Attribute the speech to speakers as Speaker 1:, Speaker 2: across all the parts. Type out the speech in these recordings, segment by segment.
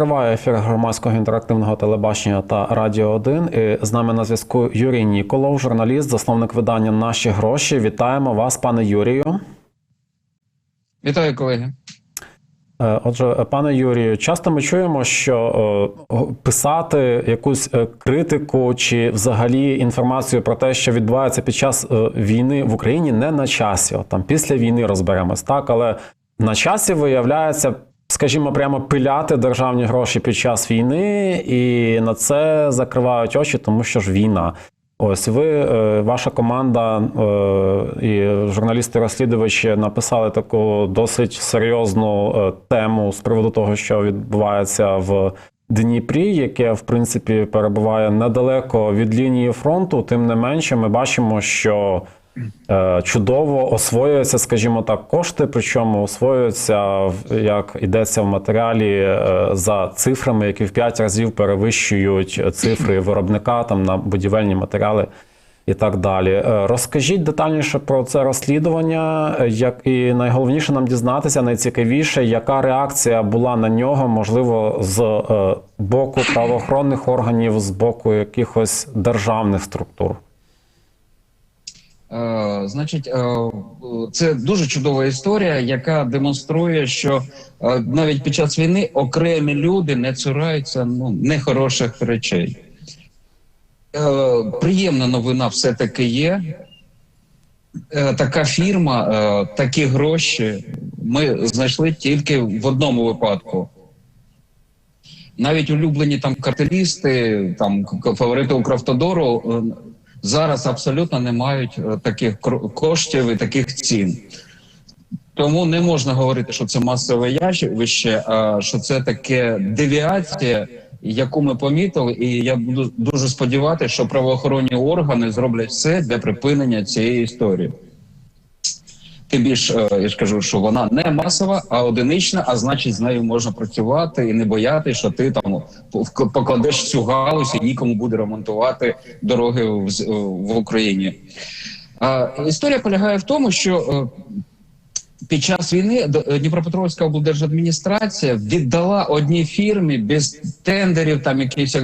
Speaker 1: Триває ефір громадського інтерактивного телебачення та Радіо 1. І з нами на зв'язку Юрій Ніколов, журналіст, засновник видання Наші гроші. Вітаємо вас, пане Юрію.
Speaker 2: Вітаю, колеги.
Speaker 1: Е, Отже, пане Юрію, часто ми чуємо, що е, писати якусь е, критику чи взагалі інформацію про те, що відбувається під час війни в Україні, не на часі. От там після війни розберемось, так але на часі виявляється, скажімо, прямо пиляти державні гроші під час війни, і на це закривають очі, тому що ж війна. Ось ви, е, ваша команда е, і журналісти-розслідувачі написали таку досить серйозну е, тему з приводу того, що відбувається в Дніпрі, яке в принципі перебуває недалеко від лінії фронту. Тим не менше, ми бачимо, що чудово освоюються, скажімо так, кошти. Причому освоюються, як йдеться в матеріалі, е, за цифрами, які в 5 разів перевищують цифри виробника там на будівельні матеріали. І так далі. Е, Розкажіть детальніше про це розслідування, е, як і найголовніше нам дізнатися, найцікавіше, яка реакція була на нього, можливо, з е, боку правоохоронних органів, з боку якихось державних структур.
Speaker 2: Значить, е, це дуже чудова історія, яка демонструє, що е, навіть під час війни окремі люди не цураються ну, нехороших речей. Е, приємна новина все-таки є. Е, така фірма, такі гроші ми знайшли тільки в одному випадку. Навіть улюблені там картелісти, там фаворити Укравтодору зараз абсолютно не мають е, таких коштів і таких цін. Тому не можна говорити, що це масове явище, а що це таке девіація, яку ми помітили, і я буду дуже сподіватися, що правоохоронні органи зроблять все для припинення цієї історії. Тим більш е, я ж кажу, що вона не масова, а одинична, а значить, з нею можна працювати і не бояти, що ти там покладеш цю галузь і нікому буде ремонтувати дороги в, в Україні. А, історія полягає в тому, що е, під час війни е, Дніпропетровська облдержадміністрація віддала одній фірмі без тендерів, там якісь е,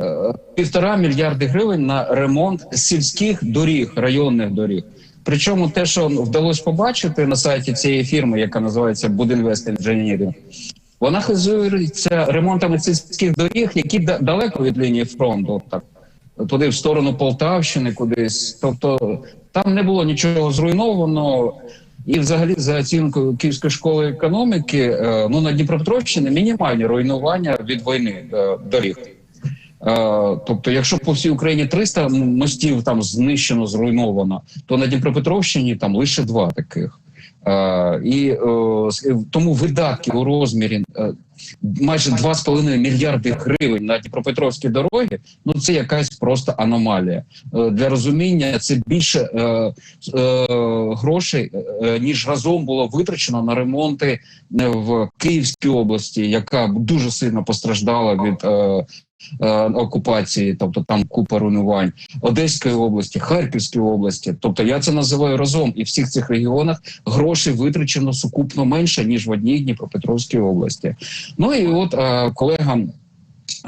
Speaker 2: е, півтора мільярди гривень на ремонт сільських доріг, районних доріг. Причому те, що вдалося побачити на сайті цієї фірми, яка називається Будінвест Engineering, вона хизується ремонтами сільських доріг, які далеко від лінії фронту, так туди в сторону Полтавщини, кудись. Тобто там не було нічого зруйновано. І, взагалі, за оцінкою Київської школи економіки, е, ну на Дніпропетровщині мінімальні руйнування від війни е, доріг. Е, Тобто, якщо по всій Україні 300 мостів там знищено, зруйновано, то на Дніпропетровщині там лише два таких. Е, І е, тому видатки у розмірі майже 2,5 мільярди гривень на Дніпропетровські дороги. Ну це якась просто аномалія. Для розуміння це більше грошей, ніж разом було витрачено на ремонти в Київській області, яка дуже сильно постраждала від. Окупації, тобто там купа руйнувань Одеської області, Харківської області. Тобто я це називаю разом, і в всіх цих регіонах грошей витрачено сукупно менше ніж в одній Дніпропетровській області. Ну і от е, колегам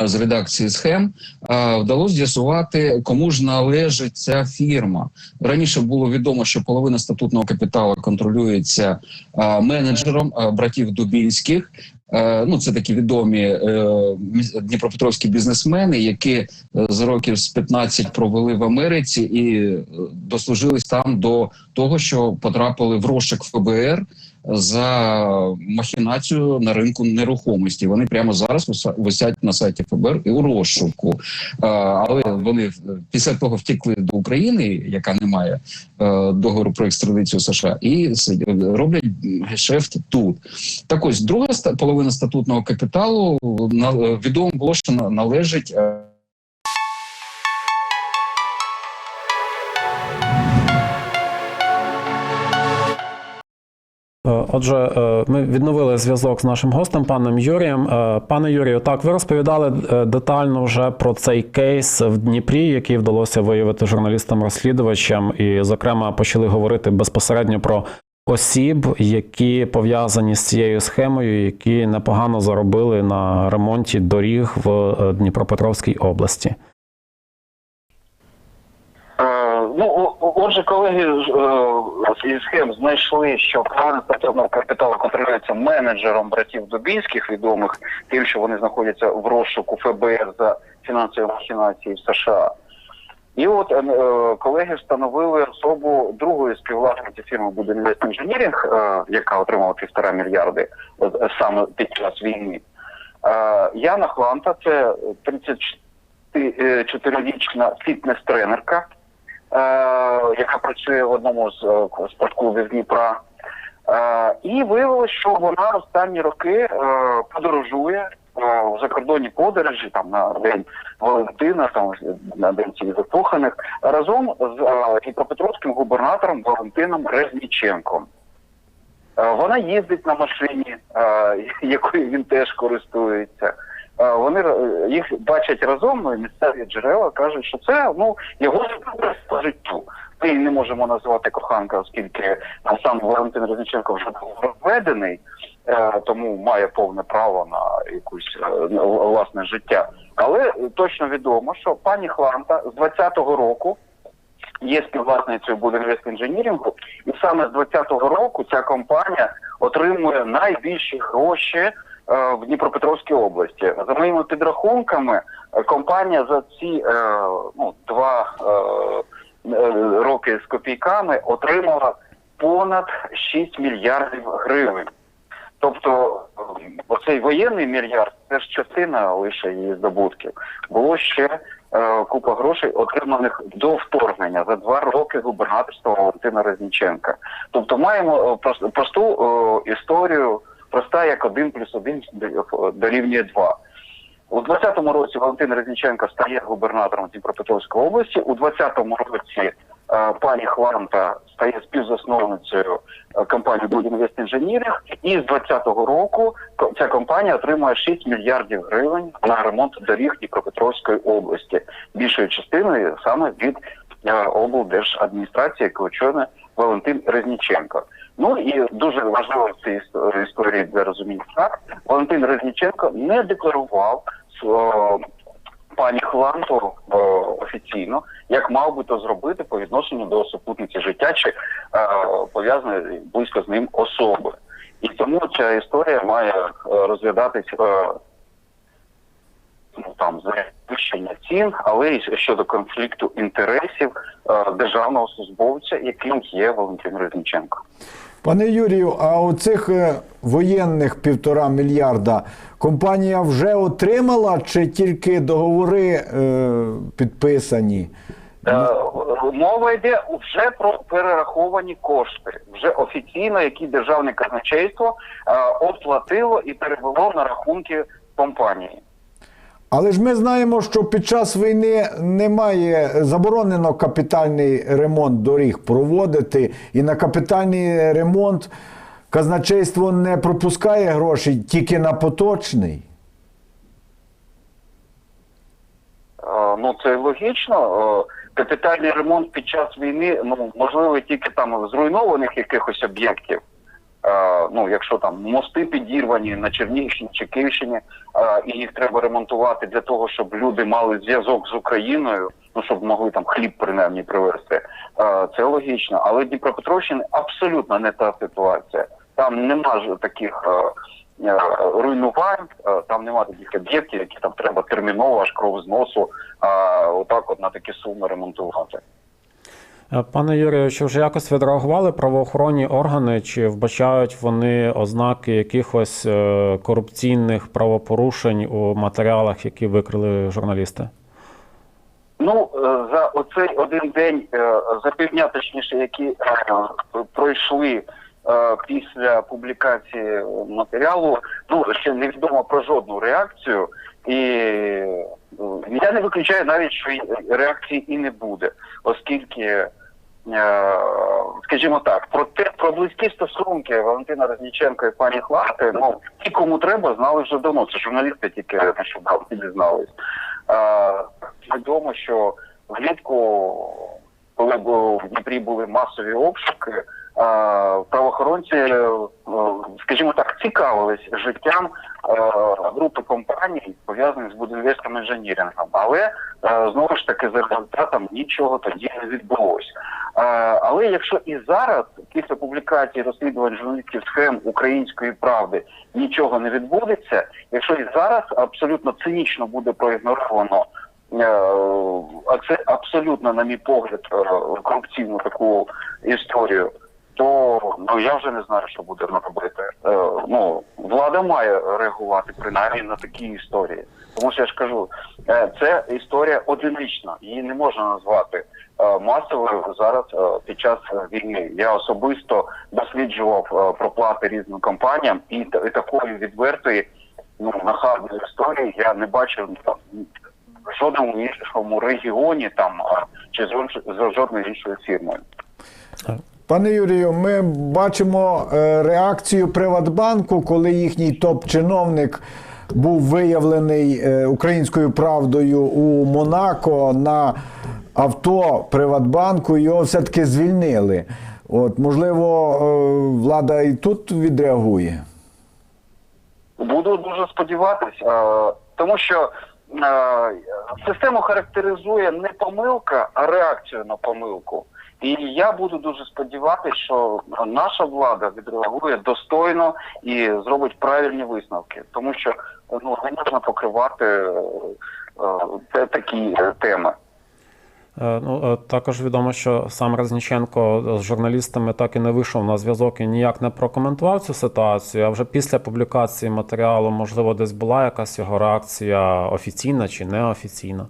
Speaker 2: е, з редакції схем е, вдалося з'ясувати, кому ж належить ця фірма. Раніше було відомо, що половина статутного капіталу контролюється е, менеджером е, братів Дубінських. Е, Ну, це такі відомі е, дніпропетровські бізнесмени, які е, з років з 15 провели в Америці і дослужились там до того, що потрапили в розшук ФБР за махінацію на ринку нерухомості. Вони прямо зараз висять на сайті ФБР і у розшуку. Е, Але вони е, після того втекли до України, яка не має е, договору про екстрадицію США, і роблять гешефт тут. Так ось друга половина статутного капіталу відомо було, що на- належить.
Speaker 1: Отже, е, ми відновили зв'язок з нашим гостем, паном Юрієм. Е, Пане Юрію, так ви розповідали е, детально вже про цей кейс в Дніпрі, який вдалося виявити журналістам-розслідувачам, і, зокрема, почали говорити безпосередньо про осіб, які пов'язані з цією схемою, які непогано заробили на ремонті доріг в е, Дніпропетровській області.
Speaker 3: Ну, отже, колеги е, схем знайшли, що правильно статевного капіталу контролюється менеджером братів Дубінських, відомих тим, що вони знаходяться в розшуку ФБР за фінансові махінації в США. І от е, е, колеги встановили особу другої співвласниці фірми Будинвест Інженірінг, е, яка отримала півтора мільярди от, е, саме під час війни. Е, Яна Хланта, це 34-річна фітнес-тренерка, яка працює в одному з е, спортклубів Дніпра. Е, і виявилося, що вона останні роки е, подорожує е, в закордонні подорожі там на день Валентина, там на день цих закоханих, разом з е, Дніпропетровським губернатором Валентином Резніченком. Е, Вона їздить на машині, е, якою він теж користується. Е, Вони е, їх бачать разом, ну, і місцеві джерела кажуть, що це ну його по життю. Ми не можемо назвати коханка, оскільки е, сам Валентин Резниченко вже був розведений, тому має повне право на якусь власне життя. Але точно відомо, що пані Хланта з 20-го року є співвласницею Будинвест інженірингу, і саме з 20-го року ця компанія отримує найбільші гроші в Дніпропетровській області. За моїми підрахунками, е, компанія за ці е, ну, два е, е, роки з копійками отримала понад 6 мільярдів гривень. Тобто е, оцей воєнний мільярд це ж частина лише її здобутків. Було ще е, купа грошей, отриманих до вторгнення за два роки губернаторства Валентина Резніченка. Тобто маємо е, просту е, історію, проста як один плюс один д- дорівнює два. У 20-му році Валентин Резніченко стає губернатором Дніпропетровської області. У 20-му році е, пані Хланта стає співзасновницею е, компанії Будінвест Інженірінг. І з 20-го року ця компанія отримує 6 мільярдів гривень на ремонт доріг Дніпропетровської області, більшою частиною саме від е, облдержадміністрації, яку очолює Валентин Резніченко. Ну і дуже важливо в цій історії для розуміння Валентин Резніченко не декларував о, пані Хланту о, офіційно, як мав би то зробити по відношенню до супутниці життя чи е, пов'язаної близько з ним особи. І тому ця історія має е, розглядатись е, ну, там завищення цін, але й щодо конфлікту інтересів е, державного службовця, яким є Валентин Резніченко.
Speaker 4: Пане Юрію, а оцих е, воєнних півтора мільярда компанія вже отримала чи тільки договори е, підписані?
Speaker 3: Е, Мова йде вже про перераховані кошти. Вже офіційно, які державне казначейство е, оплатило і перевело на рахунки компанії.
Speaker 4: Але ж ми знаємо, що під час війни немає заборонено капітальний ремонт доріг проводити, і на капітальний ремонт казначейство не пропускає гроші тільки на поточний.
Speaker 3: Ну це логічно. Капітальний ремонт під час війни ну можливо тільки там зруйнованих якихось об'єктів. Е, Ну, якщо там мости підірвані на Чернігівщині чи Київщині, е, і їх треба ремонтувати для того, щоб люди мали зв'язок з Україною, ну щоб могли там хліб принаймні привезти. Е, Це логічно. Але Дніпропетровщина абсолютно не та ситуація. Там нема ж таких руйнувань, там нема таких об'єктів, які там треба терміново аж кров з носу, отак от на такі суми ремонтувати.
Speaker 1: Е, Пане Юрію, чи вже якось відреагували правоохоронні органи, чи вбачають вони ознаки якихось е, корупційних правопорушень у матеріалах, які викрили журналісти?
Speaker 3: Ну е, за оцей один день, за півдня, точніше, які пройшли після публікації матеріалу, ну ще невідомо про жодну реакцію, і е, я не виключаю навіть, що реакції і не буде, оскільки. е, Скажімо так, про те про близькі стосунки Валентина Резніченка і пані Хлати, ну ті, кому треба, знали вже давно. Це журналісти тільки нещодавно дізнались. Відомо, що влітку, коли в Дніпрі були масові обшуки, правоохоронці, е, скажімо так, цікавились життям е, групи компаній, пов'язаних з будівельським інженірингом. Але е, знову ж таки за результатом нічого тоді не відбулось. Е, Але якщо і зараз, після публікації розслідувань журналістів схем української правди, нічого не відбудеться, якщо і зараз абсолютно цинічно буде проігноровано. А це абсолютно, на мій погляд, корупційну таку історію. То ну я вже не знаю, що будемо робити. Е, ну влада має реагувати принаймні на такі історії. Тому що я ж кажу, е, це історія одинична, її не можна назвати е, масовою зараз е, під час е, війни. Я особисто досліджував е, проплати різним компаніям, і, і такої відвертої ну нахабної історії я не бачив там, в жодному іншому регіоні там чи з інш- з жодною іншою фірмою.
Speaker 4: Пане Юрію, ми бачимо е, реакцію Приватбанку, коли їхній топ-чиновник був виявлений е, українською правдою у Монако на авто Приватбанку. Його все-таки звільнили. От, можливо, е, влада і тут відреагує.
Speaker 3: Буду дуже сподіватись, е, тому що систему характеризує не помилка, а реакцію на помилку. І я буду дуже сподіватися, що наша влада відреагує достойно і зробить правильні висновки, тому що ну не можна покривати е, е, такі теми.
Speaker 1: Е, Ну, е, також відомо, що сам Резніченко з журналістами так і не вийшов на зв'язок і ніяк не прокоментував цю ситуацію. А вже після публікації матеріалу, можливо, десь була якась його реакція офіційна чи неофіційна.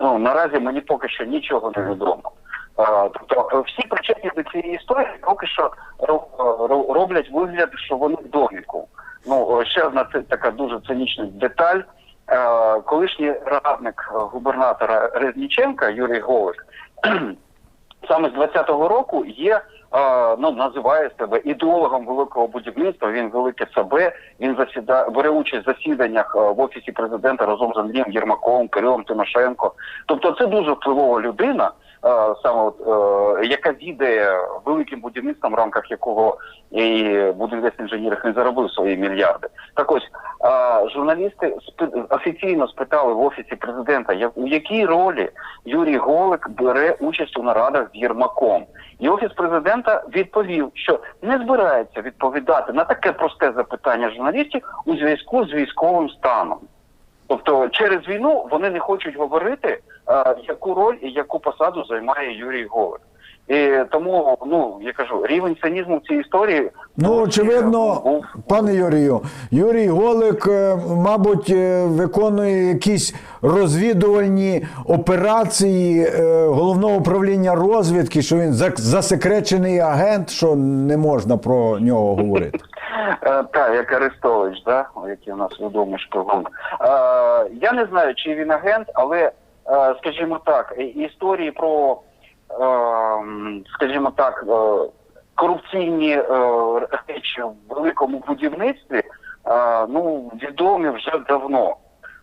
Speaker 3: Ну наразі мені поки що нічого не відомо. Е, Тобто е, всі причетні до цієї історії поки що ро- роблять вигляд, що вони в доміку. Ну е, ще одна це така дуже цинічна деталь. Е, Колишній радник е, губернатора Резніченка Юрій Голик саме з 20-го року є, е, ну називає себе ідеологом великого будівництва. Він велике себе. Він засіда бере участь в засіданнях е, в офісі президента разом з Андрієм Єрмаком, Кирилом Тимошенко. Тобто, це дуже впливова людина, е, саме от, е, яка відає великим будівництвом, в рамках якого і будівництво інженерів не заробив свої мільярди. Так ось е, журналісти офіційно спитали в офісі президента, у якій ролі Юрій Голик бере участь у нарадах з Єрмаком. І офіс президента відповів, що не збирається відповідати на таке просте запитання журналістів у зв'язку з військовим станом. Тобто через війну вони не хочуть говорити, е, яку роль і яку посаду займає Юрій Голик. І тому, ну я кажу, рівень цинізму в цій історії
Speaker 4: Ну, очевидно,
Speaker 3: був
Speaker 4: пане Юрію, Юрій Голик, е, мабуть, е, виконує якісь розвідувальні операції е, головного управління розвідки, що він засекречений агент, що не можна про нього говорити.
Speaker 3: Е, Так, як Арестович, да? який у нас відомий шпигун. Е, я не знаю, чи він агент, але, е, скажімо так, історії про, е, скажімо так, е, корупційні е, речі в великому будівництві, е, ну, відомі вже давно.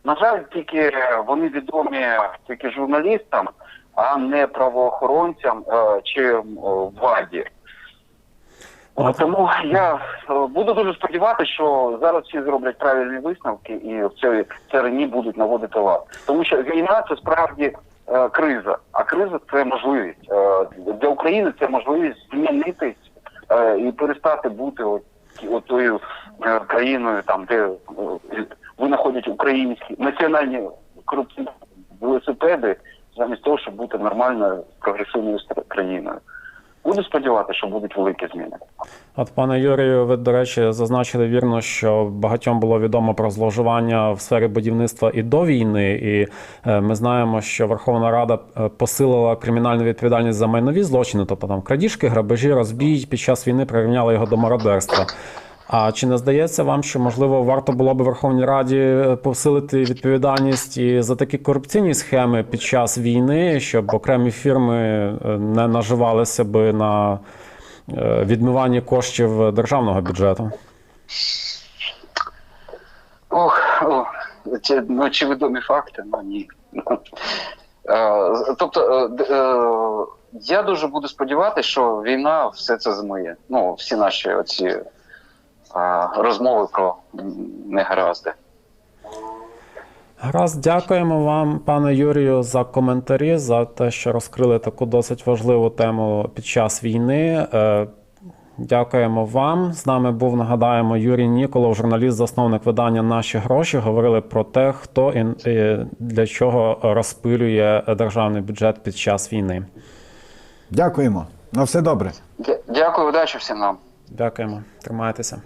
Speaker 3: На жаль, тільки вони відомі тільки журналістам, а не правоохоронцям е, чи владі.
Speaker 1: От.
Speaker 3: Тому я е, буду дуже сподіватися, що зараз всі зроблять правильні висновки і в цій царині будуть наводити лад. Тому що війна це справді е, криза, а криза це можливість Е, для України. Це можливість змінитись е, і перестати бути от, от тою е, країною, там де е, винаходять українські національні корупційні велосипеди, замість того, щоб бути нормальною прогресивною країною. Буду сподіватися, що будуть великі зміни.
Speaker 1: От, пане Юрію, ви, до речі, зазначили вірно, що багатьом було відомо про зловживання в сфері будівництва і до війни. І е, ми знаємо, що Верховна Рада е, посилила кримінальну відповідальність за майнові злочини, тобто там крадіжки, грабежі, розбій під час війни прирівняли його до мародерства. А чи не здається вам, що можливо варто було б Верховній Раді е, посилити відповідальність і за такі корупційні схеми під час війни, щоб окремі фірми е, не наживалися би на е, відмиванні коштів державного бюджету?
Speaker 3: Ох, о, це ну, чи відомі факти? Ну ні. Тобто, я дуже буду сподіватися, що війна все це змиє. Ну, всі наші оці розмови про негаразди.
Speaker 1: Гаразд, дякуємо вам, пане Юрію, за коментарі, за те, що розкрили таку досить важливу тему під час війни. Е, Дякуємо вам. З нами був, нагадаємо, Юрій Ніколов, журналіст, засновник видання Наші гроші. Говорили про те, хто і і для чого розпилює державний бюджет під час війни.
Speaker 4: Дякуємо. На все добре.
Speaker 3: Дякую, удачі всім нам.
Speaker 1: Дякуємо, тримайтеся.